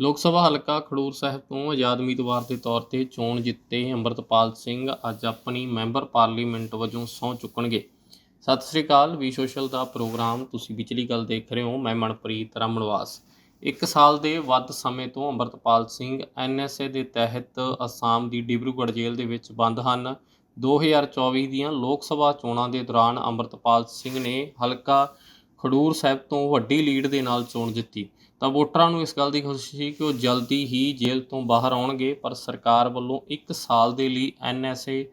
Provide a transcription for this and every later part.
ਲੋਕ ਸਭਾ ਹਲਕਾ ਖਡੂਰ ਸਾਹਿਬ ਤੋਂ ਆਜ਼ਾਦ ਉਮੀਦਵਾਰ ਦੇ ਤੌਰ ਤੇ ਚੋਣ ਜਿੱਤੇ ਅੰਮ੍ਰਿਤਪਾਲ ਸਿੰਘ ਅੱਜ ਆਪਣੀ ਮੈਂਬਰ ਪਾਰਲੀਮੈਂਟ ਵਜੋਂ ਸਹੁੰ ਚੁੱਕਣਗੇ। ਸਤਿ ਸ੍ਰੀ ਅਕਾਲ, ਵੀ ਸੋਸ਼ਲ ਦਾ ਪ੍ਰੋਗਰਾਮ ਤੁਸੀਂ ਵਿਚਲੀ ਗੱਲ ਦੇਖ ਰਹੇ ਹੋ, ਮੈਂ ਮਨਪ੍ਰੀਤ ਰਮਨਵਾਸ ਇੱਕ ਸਾਲ ਦੇ ਵੱਧ ਸਮੇਂ ਤੋਂ ਅੰਮ੍ਰਿਤਪਾਲ ਸਿੰਘ ਐਨਐਸਏ ਦੇ ਤਹਿਤ ਅਸਾਮ ਦੀ ਡਿਬਰੂਗੜ੍ਹ ਜੇਲ੍ਹ ਦੇ ਵਿੱਚ ਬੰਦ ਹਨ। 2024 ਦੀਆਂ ਲੋਕ ਸਭਾ ਚੋਣਾਂ ਦੇ ਦੌਰਾਨ ਅੰਮ੍ਰਿਤਪਾਲ ਸਿੰਘ ਨੇ ਹਲਕਾ ਖਡੂਰ ਸਾਹਿਬ ਤੋਂ ਵੱਡੀ ਲੀਡ ਦੇ ਨਾਲ ਚੋਣ ਜਿੱਤੀ। ਤਾਂ ਵੋਟਰਾਂ ਨੂੰ ਇਸ ਗੱਲ ਦੀ ਖੁਸ਼ੀ ਸੀ ਕਿ ਉਹ ਜਲਦੀ ਹੀ ਜੇਲ੍ਹ ਤੋਂ ਬਾਹਰ ਆਉਣਗੇ, ਪਰ ਸਰਕਾਰ ਵੱਲੋਂ 1 ਸਾਲ ਦੇ ਲਈ ਐਨਐਸਏ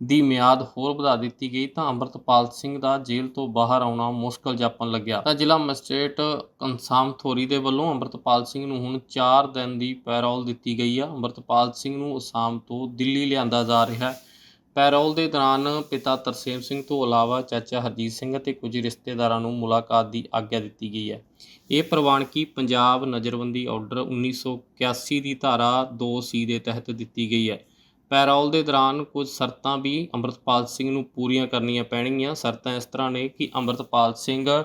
ਦੀ ਮਿਆਦ ਹੋਰ ਵਧਾ ਦਿੱਤੀ ਗਈ ਤਾਂ ਅੰਮ੍ਰਿਤਪਾਲ ਸਿੰਘ ਦਾ ਜੇਲ੍ਹ ਤੋਂ ਬਾਹਰ ਆਉਣਾ ਮੁਸ਼ਕਲ ਜਾਪਣ ਲੱਗਿਆ। ਤਾਂ ਜ਼ਿਲ੍ਹਾ ਮੈਜਿਸਟ੍ਰੇਟ ਕੰਸਾਮ ਥੋਰੀ ਦੇ ਵੱਲੋਂ ਅੰਮ੍ਰਿਤਪਾਲ ਸਿੰਘ ਨੂੰ ਹੁਣ 4 ਦਿਨ ਦੀ ਪੈਰੋਲ ਦਿੱਤੀ ਗਈ ਆ। ਅੰਮ੍ਰਿਤਪਾਲ ਸਿੰਘ ਨੂੰ ਅਸਾਮ ਤੋਂ ਦਿੱਲੀ ਲਿਆਂਦਾ ਜਾ ਰਿਹਾ ਹੈ। ਪੈਰੋਲ ਦੇ ਦੌਰਾਨ ਪਿਤਾ ਤਰਸੇਮ ਸਿੰਘ ਤੋਂ ਇਲਾਵਾ ਚਾਚਾ ਹਰਜੀਤ ਸਿੰਘ ਅਤੇ ਕੁਝ ਰਿਸ਼ਤੇਦਾਰਾਂ ਨੂੰ ਮੁਲਾਕਾਤ ਦੀ ਆਗਿਆ ਦਿੱਤੀ ਗਈ ਹੈ। ਇਹ ਪ੍ਰਵਾਨਗੀ ਪੰਜਾਬ ਨਜ਼ਰਬੰਦੀ ਆਰਡਰ 1981 ਦੀ ਧਾਰਾ 2C ਦੇ ਤਹਿਤ ਦਿੱਤੀ ਗਈ ਹੈ। ਪੈਰੋਲ ਦੇ ਦੌਰਾਨ ਕੁਝ ਸ਼ਰਤਾਂ ਵੀ ਅੰਮ੍ਰਿਤਪਾਲ ਸਿੰਘ ਨੂੰ ਪੂਰੀਆਂ ਕਰਨੀਆਂ ਪੈਣਗੀਆਂ। ਸ਼ਰਤਾਂ ਇਸ ਤਰ੍ਹਾਂ ਨੇ ਕਿ ਅੰਮ੍ਰਿਤਪਾਲ ਸਿੰਘ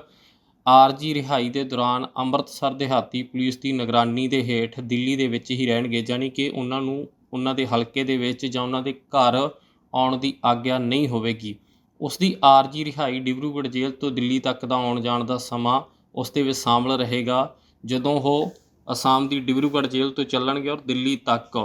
ਆਰਜੀ ਰਿਹਾਈ ਦੇ ਦੌਰਾਨ ਅੰਮ੍ਰਿਤਸਰ ਦਿਹਾਤੀ ਪੁਲਿਸ ਦੀ ਨਿਗਰਾਨੀ ਦੇ ਹੇਠ ਦਿੱਲੀ ਦੇ ਵਿੱਚ ਹੀ ਰਹਿਣਗੇ, ਜਾਣੀ ਕਿ ਉਹਨਾਂ ਨੂੰ, ਉਹਨਾਂ ਦੇ ਹਲਕੇ ਦੇ ਵਿੱਚ ਜਾਂ ਉਹਨਾਂ ਦੇ ਘਰ ਆਉਣ ਦੀ ਆਗਿਆ ਨਹੀਂ ਹੋਵੇਗੀ। ਉਸ ਦੀ ਆਰਜੀ ਰਿਹਾਈ ਡਿਬਰੂਗੜ੍ਹ ਜੇਲ੍ਹ ਤੋਂ ਦਿੱਲੀ ਤੱਕ ਦਾ ਆਉਣ ਜਾਣ ਦਾ ਸਮਾਂ ਉਸ ਦੇ ਵਿੱਚ ਸ਼ਾਮਲ ਰਹੇਗਾ। ਜਦੋਂ ਉਹ ਅਸਾਮ ਦੀ ਡਿਬਰੂਗੜ੍ਹ ਜੇਲ੍ਹ ਤੋਂ ਚੱਲਣਗੇ ਔਰ ਦਿੱਲੀ ਤੱਕ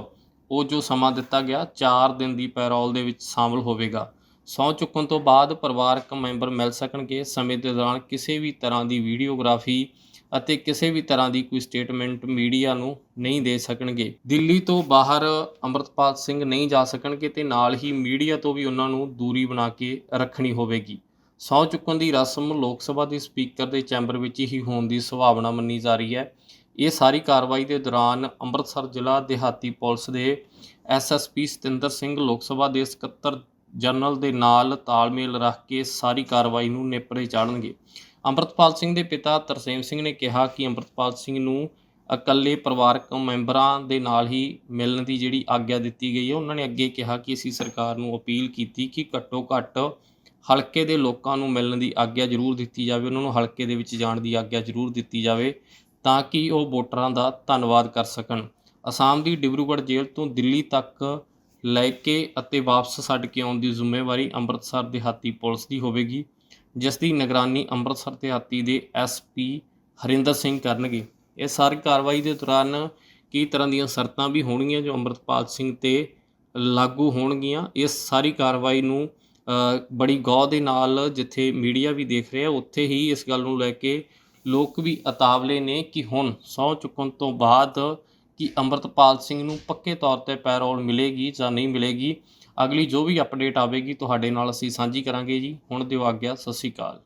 ਉਹ ਜੋ ਸਮਾਂ ਦਿੱਤਾ ਗਿਆ 4 ਦਿਨ ਦੀ ਪੈਰੋਲ ਦੇ ਵਿੱਚ ਸ਼ਾਮਲ ਹੋਵੇਗਾ। ਸਹੁੰ ਚੁੱਕਣ ਤੋਂ ਬਾਅਦ ਪਰਿਵਾਰਕ ਮੈਂਬਰ ਮਿਲ ਸਕਣਗੇ। ਸਮੇਂ ਦੇ ਦੌਰਾਨ ਕਿਸੇ ਵੀ ਤਰ੍ਹਾਂ ਦੀ ਵੀਡੀਓਗ੍ਰਾਫੀ ਅਤੇ ਕਿਸੇ ਵੀ ਤਰ੍ਹਾਂ ਦੀ ਕੋਈ ਸਟੇਟਮੈਂਟ ਮੀਡੀਆ ਨੂੰ ਨਹੀਂ ਦੇ ਸਕਣਗੇ। ਦਿੱਲੀ ਤੋਂ ਬਾਹਰ ਅੰਮ੍ਰਿਤਪਾਲ ਸਿੰਘ ਨਹੀਂ ਜਾ ਸਕਣਗੇ ਤੇ ਨਾਲ ਹੀ ਮੀਡੀਆ ਤੋਂ ਵੀ ਉਹਨਾਂ ਨੂੰ ਦੂਰੀ ਬਣਾ ਕੇ ਰੱਖਣੀ ਹੋਵੇਗੀ। ਸਹੁੰ ਚੁੱਕਣ ਦੀ ਰਸਮ ਲੋਕ ਸਭਾ ਦੇ ਸਪੀਕਰ ਦੇ ਚੈਂਬਰ ਵਿੱਚ ਹੀ ਹੋਣ ਦੀ ਸੰਭਾਵਨਾ ਮੰਨੀ ਜਾ ਰਹੀ ਹੈ। ਇਹ ਸਾਰੀ ਕਾਰਵਾਈ ਦੇ ਦੌਰਾਨ ਅੰਮ੍ਰਿਤਸਰ ਜ਼ਿਲ੍ਹਾ ਦਿਹਾਤੀ ਪੁਲਿਸ ਦੇ ਐਸਐਸਪੀ ਸਤਿੰਦਰ ਸਿੰਘ, ਲੋਕ ਸਭਾ ਦੇ ਸਕੱਤਰ ਜਨਰਲ ਦੇ ਨਾਲ ਤਾਲਮੇਲ ਰੱਖ ਕੇ ਸਾਰੀ ਕਾਰਵਾਈ ਨੂੰ ਨੇਪਰੇ ਚਾੜਨਗੇ। ਅੰਮ੍ਰਿਤਪਾਲ ਸਿੰਘ ਦੇ ਪਿਤਾ ਤਰਸੇਮ ਸਿੰਘ ਨੇ ਕਿਹਾ ਕਿ ਅੰਮ੍ਰਿਤਪਾਲ ਸਿੰਘ ਨੂੰ ਇਕੱਲੇ ਪਰਿਵਾਰਕ ਮੈਂਬਰਾਂ ਦੇ ਨਾਲ ਹੀ ਮਿਲਣ ਦੀ ਜਿਹੜੀ ਆਗਿਆ ਦਿੱਤੀ ਗਈ ਹੈ, ਉਹਨਾਂ ਨੇ ਅੱਗੇ ਕਿਹਾ ਕਿ ਅਸੀਂ ਸਰਕਾਰ ਨੂੰ ਅਪੀਲ ਕੀਤੀ ਕਿ ਘੱਟੋ ਘੱਟ ਹਲਕੇ ਦੇ ਲੋਕਾਂ ਨੂੰ ਮਿਲਣ ਦੀ ਆਗਿਆ ਜ਼ਰੂਰ ਦਿੱਤੀ ਜਾਵੇ, ਉਹਨਾਂ ਨੂੰ ਹਲਕੇ ਦੇ ਵਿੱਚ ਜਾਣ ਦੀ ਆਗਿਆ ਜ਼ਰੂਰ ਦਿੱਤੀ ਜਾਵੇ ਤਾਂ ਕਿ ਉਹ ਵੋਟਰਾਂ ਦਾ ਧੰਨਵਾਦ ਕਰ ਸਕਣ। ਅਸਾਮ ਦੀ ਡਿਬਰੂਗੜ੍ਹ ਜੇਲ੍ਹ ਤੋਂ ਦਿੱਲੀ ਤੱਕ ਲੈ ਕੇ ਅਤੇ ਵਾਪਸ ਛੱਡ ਕੇ ਆਉਣ ਦੀ ਜ਼ਿੰਮੇਵਾਰੀ ਅੰਮ੍ਰਿਤਸਰ ਦਿਹਾਤੀ ਪੁਲਿਸ ਦੀ ਹੋਵੇਗੀ। ਜਿਸ ਦੀ ਨਿਗਰਾਨੀ ਅੰਮ੍ਰਿਤਸਰ ਦਿਹਾਤੀ ਦੇ ਐਸਪੀ ਹਰਿੰਦਰ ਸਿੰਘ ਕਰਨਗੇ। ਇਹ ਸਾਰੀ ਕਾਰਵਾਈ ਦੇ ਦੌਰਾਨ ਕਈ ਤਰ੍ਹਾਂ ਦੀਆਂ ਸ਼ਰਤਾਂ ਵੀ ਹੋਣਗੀਆਂ ਜੋ ਅੰਮ੍ਰਿਤਪਾਲ ਸਿੰਘ ਤੇ ਲਾਗੂ ਹੋਣਗੀਆਂ। ਇਸ ਸਾਰੀ ਕਾਰਵਾਈ ਨੂੰ ਬੜੀ ਗੌਰ ਦੇ ਨਾਲ ਜਿੱਥੇ ਮੀਡੀਆ ਵੀ ਦੇਖ ਰਿਹਾ, ਉੱਥੇ ਹੀ ਇਸ ਗੱਲ ਨੂੰ ਲੈ ਕੇ ਲੋਕ ਵੀ ਅਤਾਵਲੇ ਨੇ ਕਿ ਹੁਣ ਸਹੁੰ ਚੁੱਕਣ ਤੋਂ ਬਾਅਦ ਕਿ ਅੰਮ੍ਰਿਤਪਾਲ ਸਿੰਘ ਨੂੰ ਪੱਕੇ ਤੌਰ ਤੇ ਪੈਰੋਲ ਮਿਲੇਗੀ ਜਾਂ ਨਹੀਂ ਮਿਲੇਗੀ। ਅਗਲੀ ਜੋ ਵੀ ਅਪਡੇਟ ਆਵੇਗੀ, ਤੁਹਾਡੇ ਨਾਲ ਅਸੀਂ ਸਾਂਝੀ ਕਰਾਂਗੇ ਜੀ। ਹੁਣ ਦਿਓ ਆਗਿਆ, ਸਤਿ ਸ਼੍ਰੀ ਅਕਾਲ।